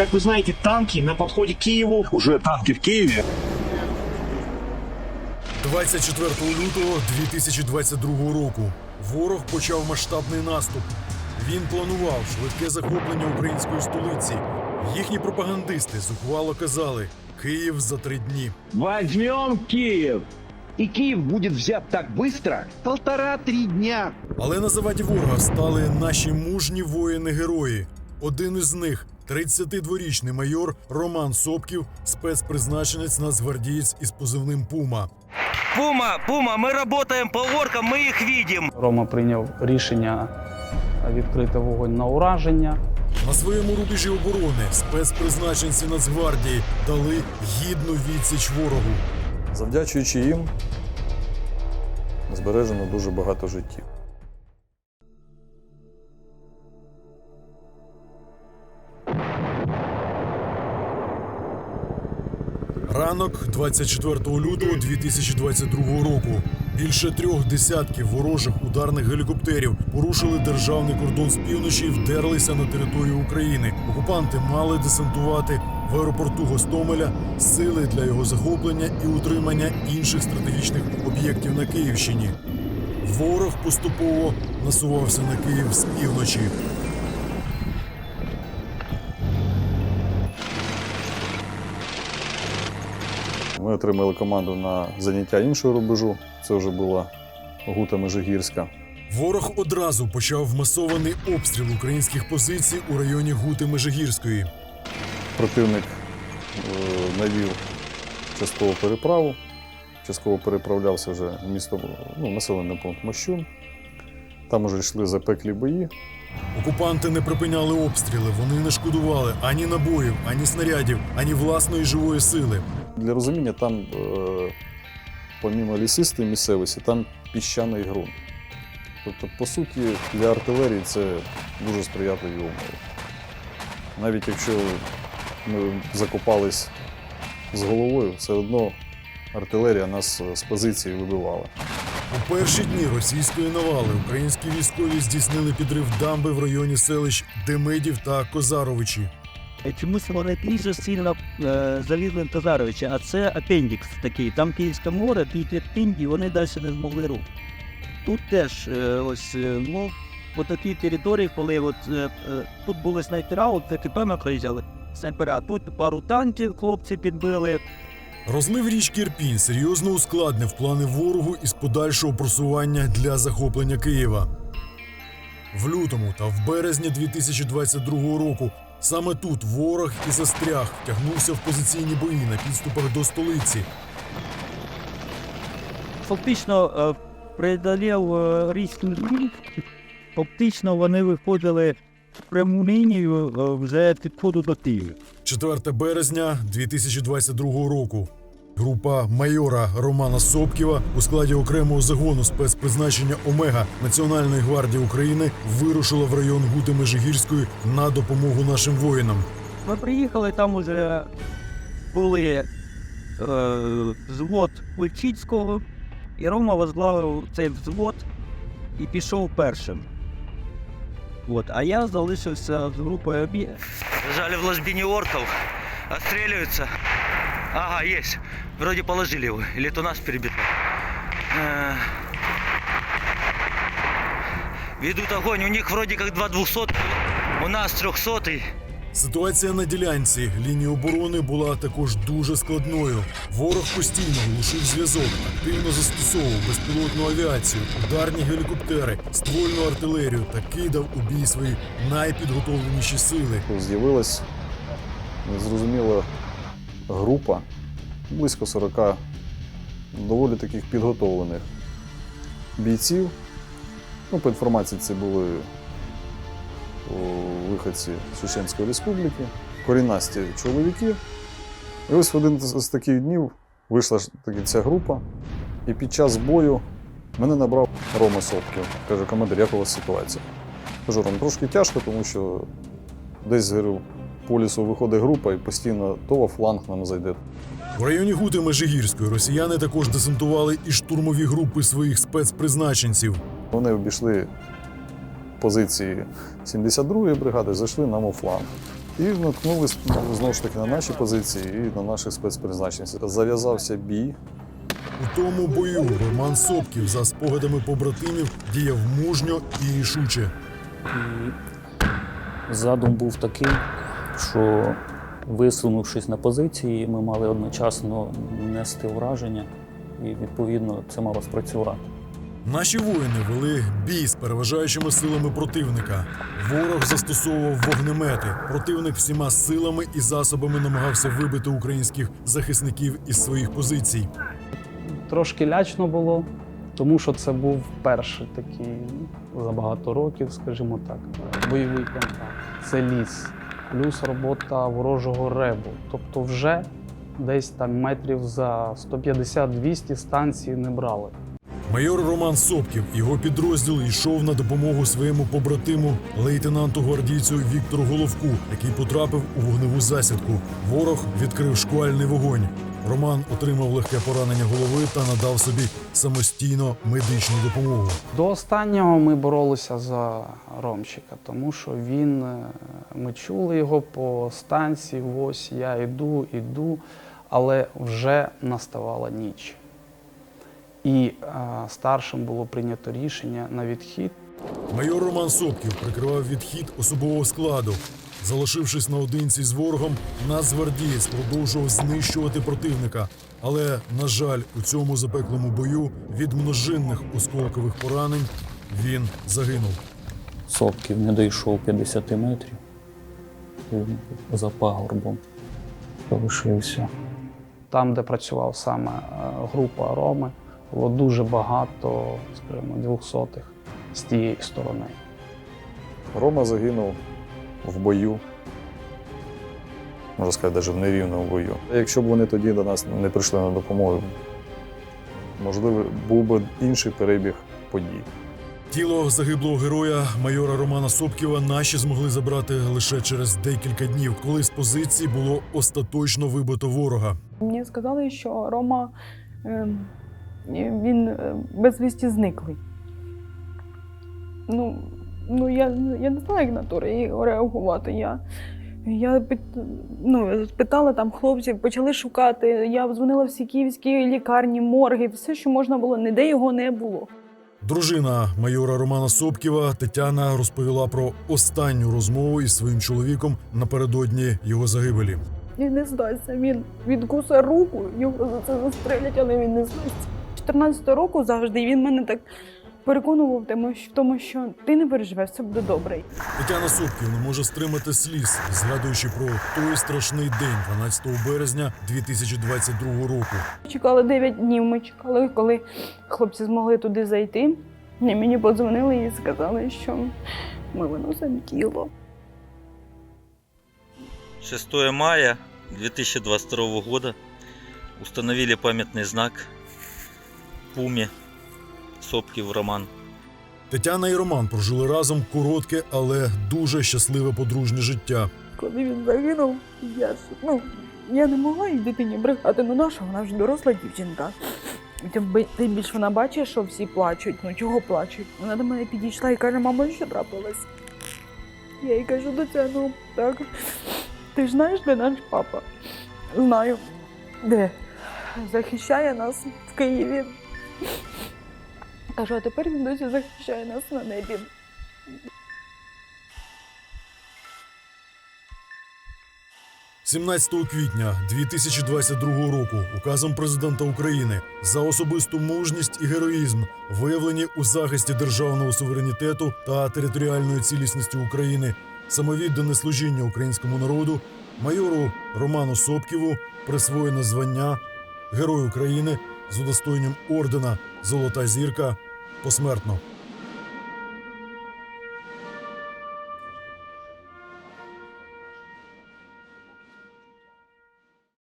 Как вы знаете, танки на подходе к Киеву. Уже танки в Киеве. 24 лютого 2022 року ворог почав масштабний наступ. Він планував швидке захоплення української столиці. Їхні пропагандисти зухвало казали Київ за три дні. Возьмем Киев. И Киев будет взят так быстро. Полтора-три дня. Але на заваді ворога стали наші мужні воїни-герої. Один із них 32-річний майор Роман Сопків, спецпризначенець нацгвардієць із позивним Пума. Пума, Пума, мы работаем по оркам, мы их видим. Рома прийняв рішення відкрити вогонь на ураження. На своєму рубежі оборони спецпризначенці Нацгвардії дали гідну відсіч ворогу. Завдячуючи їм, збережено дуже багато життів. Ранок 24 лютого 2022 року. Більше трьох десятків ворожих ударних гелікоптерів порушили державний кордон з півночі вдерлися на територію України. Окупанти мали десантувати в аеропорту Гостомеля сили для його захоплення і утримання інших стратегічних об'єктів на Київщині. Ворог поступово насувався на Київ з півночі. Ми отримали команду на заняття іншого рубежу. Це вже була Гута Межигірська. Ворог одразу почав масований обстріл українських позицій у районі Гути Межигірської. Противник е, навів часткову переправу. Частково переправлявся вже в місто, ну, населений пункт Мощун. Там уже йшли запеклі бої. Окупанти не припиняли обстріли, вони не шкодували ані набоїв, ані снарядів, ані власної живої сили. Для розуміння, там, е, помімо лісистої місцевості, там піщаний ґрунт. Тобто, по суті, для артилерії це дуже сприятливі умови. Навіть якщо ми закопались з головою, все одно артилерія нас е, з позиції вибивала. У перші дні російської навали українські військові здійснили підрив дамби в районі селищ Демидів та Козаровичі. Чомусь вони дуже сильно е, залізли в Тазаровича, а це апендікс такий. Там Київське море, під пінді, вони далі не змогли рух. Тут теж е, ось е, ну, по такій території, коли от, е, е, тут були снайпера, от ТКП приїжджали, снайпера, тут пару танків хлопці підбили. Розлив річки Ірпінь серйозно ускладнив плани ворогу із подальшого просування для захоплення Києва. В лютому та в березні 2022 року саме тут ворог і застряг втягнувся в позиційні бої на підступах до столиці. Фактично е, преодолів е, різкий. Фактично вони виходили в пряму лінію е, вже підходу до Києва. 4 березня 2022 року. Група майора Романа Сопківа у складі окремого загону спецпризначення Омега Національної гвардії України вирушила в район Гути Межигірської на допомогу нашим воїнам. Ми приїхали, там уже були е, взвод Плечицького, і Рома возглавив цей взвод і пішов першим. От, а я залишився з групою обі. Жали в ложбине орков. Отстреливаются. Ага, есть. Вроде положили его. Или это у нас перебито. Э, Ведут огонь. У них вроде как два двухсот. У нас трехсотый. Ситуація на ділянці лінії оборони була також дуже складною. Ворог постійно глушив зв'язок, активно застосовував безпілотну авіацію, ударні гелікоптери, ствольну артилерію та кидав у бій свої найпідготовленіші сили. З'явилась незрозуміла група, близько 40 доволі таких підготовлених бійців. Ну, по інформації, це були виходці Чеченської республіки, корінасті чоловіки. І ось в один з таких днів вийшла таки ця група, і під час бою мене набрав Рома Сопків. Каже, командир, як у вас ситуація? Кажу, Ром, трошки тяжко, тому що десь говорю, по лісу виходить група і постійно то во фланг нам зайде. В районі Гути Межигірської росіяни також десантували і штурмові групи своїх спецпризначенців. Вони обійшли позиції 72-ї бригади, зайшли нам у фланг. І наткнулись знову ж таки на наші позиції і на наших спецпризначенців. Зав'язався бій. У тому бою Роман Сопків, за спогадами побратимів, діяв мужньо і рішуче. І задум був такий, що висунувшись на позиції, ми мали одночасно нести враження, і відповідно це мало спрацювати. Наші воїни вели бій з переважаючими силами противника. Ворог застосовував вогнемети. Противник всіма силами і засобами намагався вибити українських захисників із своїх позицій. Трошки лячно було, тому що це був перший такий за багато років, скажімо так, бойовий контакт. Це ліс, плюс робота ворожого ребу. Тобто, вже десь там метрів за 150-200 станції не брали. Майор Роман Сопків його підрозділ йшов на допомогу своєму побратиму, лейтенанту гвардійцю Віктору Головку, який потрапив у вогневу засідку. Ворог відкрив шквальний вогонь. Роман отримав легке поранення голови та надав собі самостійно медичну допомогу. До останнього ми боролися за Ромчика, тому що він, е, ми чули його по станції, ось я йду, йду, але вже наставала ніч. І е, старшим було прийнято рішення на відхід. Майор Роман Сопків прикривав відхід особового складу. Залишившись наодинці з ворогом, нацгвардієць продовжував знищувати противника. Але, на жаль, у цьому запеклому бою від множинних осколкових поранень він загинув. Сопків не дійшов 50 метрів Він за пагорбом. Залишився. Там, де працював саме е, група Роми, було дуже багато, скажімо, двохсотих з тієї сторони. Рома загинув в бою. Можна сказати, навіть в нерівному бою. Якщо б вони тоді до нас не прийшли на допомогу, можливо, був би інший перебіг подій. Тіло загиблого героя майора Романа Сопківа наші змогли забрати лише через декілька днів, коли з позиції було остаточно вибито ворога. Мені сказали, що Рома е, він е, безвісті зниклий. Ну, ну я, я не знаю, як на то реагувати. Я, я ну, питала там хлопців, почали шукати. Я дзвонила всі київські лікарні, морги, все, що можна було, ніде його не було. Дружина майора Романа Сопківа Тетяна розповіла про останню розмову із своїм чоловіком напередодні його загибелі. Він не здасться. Він відкусе руку, його за це застрелять, але він не здасться. 14 року завжди він мене так переконував в тому, що- в тому, що ти не переживеш, все буде добре. Тетяна Сопків не може стримати сліз, згадуючи про той страшний день, 12 березня 2022 року. Чекали 9 днів. Ми чекали, коли хлопці змогли туди зайти. І мені подзвонили і сказали, що ми виносимо тіло. 6 мая 2022 года установили памятный знак Пуме Сопкив Роман. Тетяна і Роман прожили разом коротке, але дуже щасливе подружнє життя. Коли він загинув, я ну, я не могла їй дитині брехати, ну наша, вона вже доросла дівчинка. Тим, тим більше вона бачить, що всі плачуть. Ну чого плачуть? Вона до мене підійшла і каже, мамо, що трапилось? Я їй кажу, доця, ну так. Ти ж знаєш, де наш папа? Знаю. Де? Захищає нас в Києві. Кажу, а тепер він досі захищає нас на небі. – 17 квітня 2022 року указом президента України за особисту мужність і героїзм, виявлені у захисті державного суверенітету та територіальної цілісності України, самовіддане служіння українському народу, майору Роману Сопківу присвоєно звання Герой України з удостоєнням ордена Золота зірка посмертно.